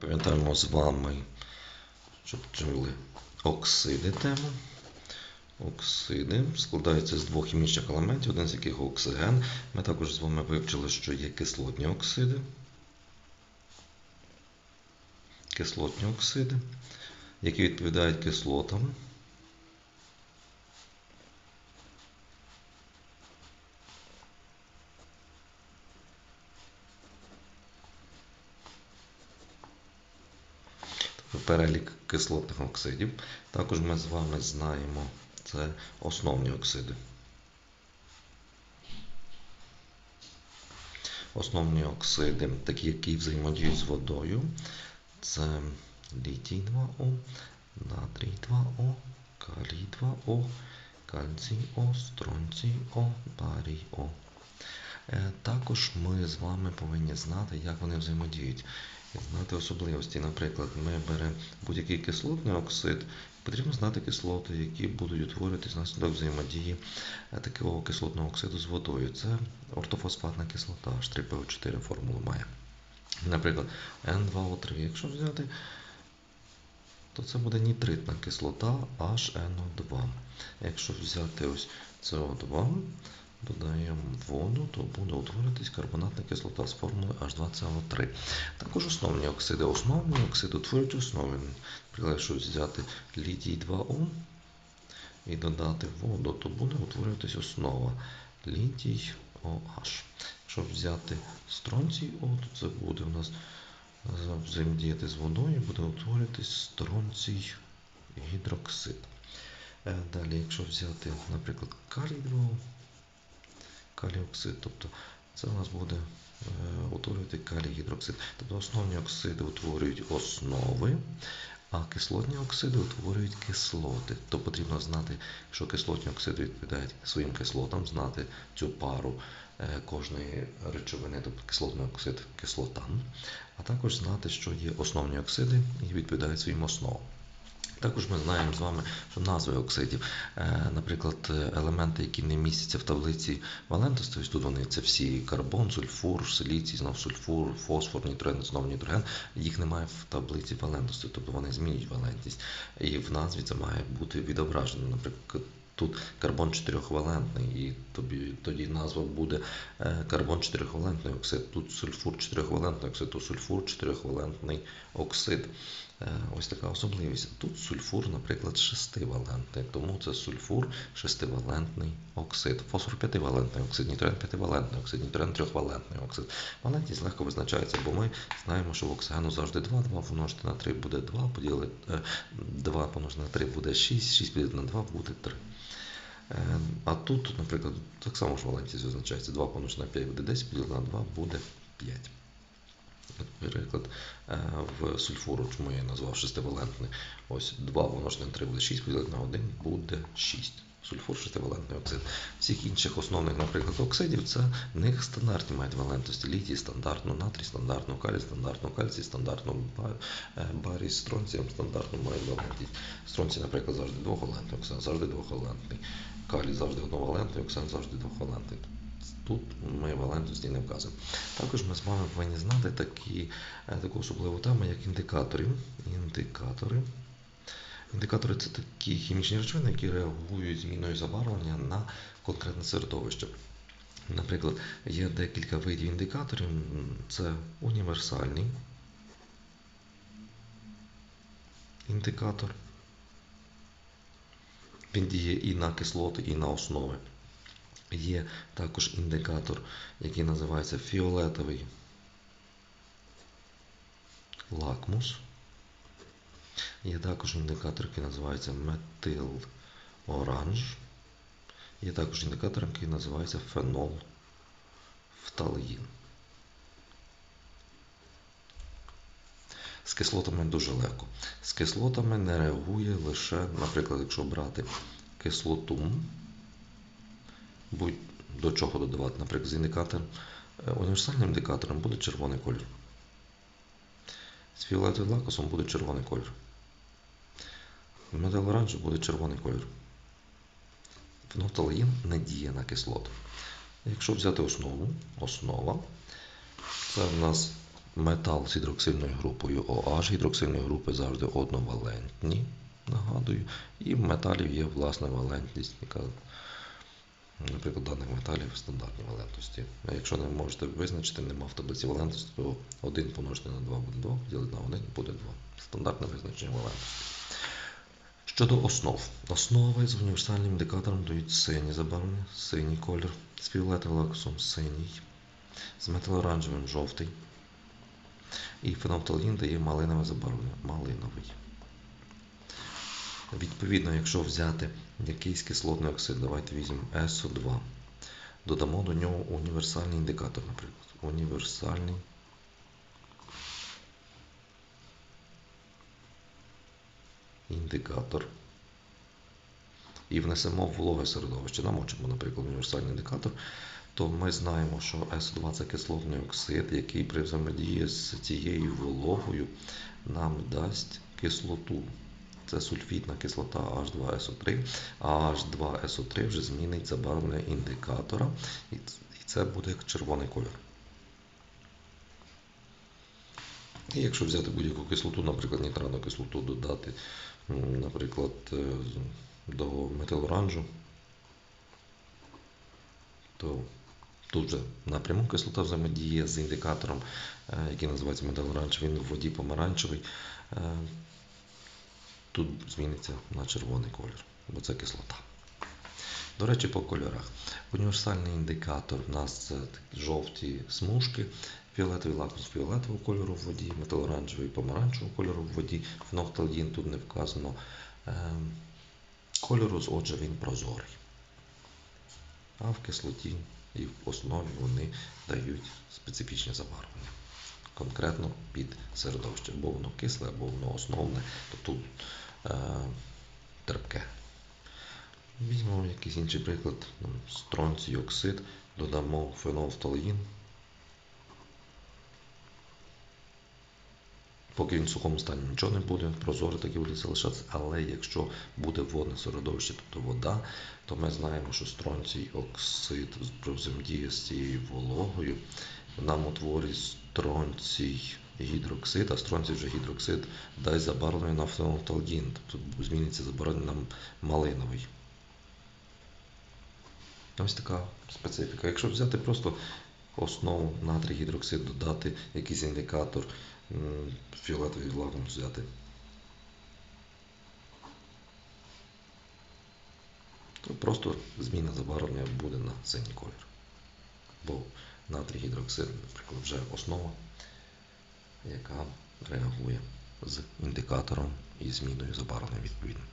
Пам'ятаємо з вами, щоб чули оксиди тему. Оксиди складаються з двох хімічних елементів, один з яких оксиген. Ми також з вами вивчили, що є кислотні оксиди. Кислотні оксиди, які відповідають кислотам. Перелік кислотних оксидів. Також ми з вами знаємо це основні оксиди. Основні оксиди, такі, які взаємодіють з водою, це літій 2О, натрій 2О, калій 2О, кальцій О, стронцій О, барій О. Е, також ми з вами повинні знати, як вони взаємодіють знати особливості. Наприклад, ми беремо будь-який кислотний оксид, потрібно знати кислоти, які будуть утворюватися внаслідок взаємодії е, такого кислотного оксиду з водою. Це ортофосфатна кислота, H3PO4 формулу має. Наприклад, N2O3. Якщо взяти, то це буде нітритна кислота HNO2. Якщо взяти ось CO2, додаємо воду, то буде утворюватись карбонатна кислота з формулою H2CO3. Також основні оксиди. Основні оксиди утворюють основи. Наприклад, якщо взяти літій 2О і додати воду, то буде утворюватись основа літій OH. Якщо взяти стронцій О, то це буде у нас взаємодіяти з водою, буде утворюватись стронцій гідроксид. Е, далі, якщо взяти, наприклад, калій 2 каліоксид. Тобто це у нас буде е, утворювати калій-гідроксид. Тобто основні оксиди утворюють основи, а кислотні оксиди утворюють кислоти. То потрібно знати, що кислотні оксиди відповідають своїм кислотам, знати цю пару е, кожної речовини, тобто кислотний оксид кислотам, а також знати, що є основні оксиди і відповідають своїм основам. Також ми знаємо з вами, що назви оксидів, е, наприклад, елементи, які не містяться в таблиці валентності, тут вони це всі карбон, сульфур, силіцій, знов сульфур, фосфор, нітроген, знов нітроген, їх немає в таблиці валентності, тобто вони змінюють валентність. І в назві це має бути відображено. Наприклад, Тут карбон 4-валентний, і тобі, тоді назва буде е, карбон 4-валентний оксид. Тут сульфур 4-валентний оксид, то сульфур 4-валентний оксид. Е, ось така особливість. Тут сульфур, наприклад, 6-валентний, тому це сульфур 6-валентний оксид. Фосфор 5-валентний оксид, нітроген 5-валентний оксид, нітроген 3-валентний оксид. Валентність легко визначається, бо ми знаємо, що в оксигену завжди 2, 2 помножити на 3 буде 2, поділити 2 е, помножити на 3 буде 6, 6 поділити на 2 буде 3. Е, а тут, наприклад, так само ж валентність визначається. 2 помножити на 5 буде 10, поділити на 2 буде 5. Наприклад, е, в сульфуру, чому я назвав шестивалентний, ось 2 помножити на 3 буде 6, поділити на 1 буде 6. Сульфур шестивалентний оксид. Всіх інших основних, наприклад, оксидів, це в них стандартні мають валентності. Літій стандартну, натрій стандартну, калій стандартну, кальцій стандартну, е, барій стронцієм стандартну мають валентність. Стронцій, наприклад, завжди двохвалентний, оксид завжди двохвалентний. Калій завжди одновалентний, оксид завжди двохвалентний. Тут ми валентності не вказуємо. Також ми з вами повинні знати такі, е, таку особливу тему, як індикатори. Індикатори. Індикатори це такі хімічні речовини, які реагують зміною забарвлення на конкретне середовище. Наприклад, є декілька видів індикаторів. Це універсальний індикатор. Він діє і на кислоти, і на основи. Є також індикатор, який називається фіолетовий лакмус. Є також індикатор, який називається метил оранж. Є також індикатор, який називається фенол фталгін. З кислотами дуже легко. З кислотами не реагує лише, наприклад, якщо брати кислоту будь до чого додавати. Наприклад, з індикатором, е, універсальним індикатором буде червоний колір. З фіолетовим лакосом буде червоний колір. Метал оранжевий буде червоний колір. Фенофталгін не діє на кислоту. Якщо взяти основу, основа, це в нас метал з гідроксильною групою OH, гідроксильної групи завжди одновалентні, нагадую, і в металів є власна валентність, яка, наприклад, даних металів стандартні валентності. А якщо не можете визначити, нема в таблиці валентності, то 1 помножити на 2 буде 2, поділити на 1 буде 2. Стандартне визначення валентності. Щодо основ. Основи з універсальним індикатором дають сині забарвлення, синій колір, з фіолетовим лакусом синій, з металоранжевим жовтий. І фенопталгін дає малинове забарвлення, малиновий. Відповідно, якщо взяти якийсь кислотний оксид, давайте візьмемо СО2, додамо до нього універсальний індикатор, наприклад. Універсальний індикатор. І внесемо в вологе середовище. Намочимо, наприклад, універсальний індикатор, то ми знаємо, що СО2 це кислотний оксид, який при взаємодії з цією вологою нам дасть кислоту. Це сульфітна кислота H2SO3, а H2SO3 вже змінить забарвлення індикатора, і це буде червоний кольор. І якщо взяти будь-яку кислоту, наприклад, нітратну кислоту, додати, наприклад, е, до метилоранжу, то тут вже напряму кислота взаємодіє з індикатором, е, який називається метилоранж, він в воді помаранчевий. Тут зміниться на червоний колір, бо це кислота. До речі, по кольорах. Універсальний індикатор у нас жовті смужки, фіолетовий лакмус фіолетового кольору в воді, металоранжевий помаранчевого кольору в воді, фенофталдін тут не вказано ем, кольору, отже він прозорий. А в кислоті і в основі вони дають специфічне забарвлення. Конкретно під середовище, або воно кисле, або воно основне, тобто терпке. Візьмемо якийсь інший приклад, стронцій оксид, додамо фенофталгін. Поки він в сухому стані нічого не буде, прозоре таки буде залишатися, але якщо буде водне середовище, тобто вода, то ми знаємо, що стронцій оксид при взаємодії з цією вологою нам утворює стронцій гідроксид, а стронцій вже гідроксид дасть забарвлення на фенофталгін, тобто зміниться забарвлення на малиновий. Ось така специфіка. Якщо взяти просто основу натрій гідроксид, додати якийсь індикатор, фіолетовий лагун взяти. То просто зміна забарвлення буде на синій колір. Бо натрій гідроксид, наприклад, вже основа, яка реагує з індикатором і зміною забарвлення відповідно.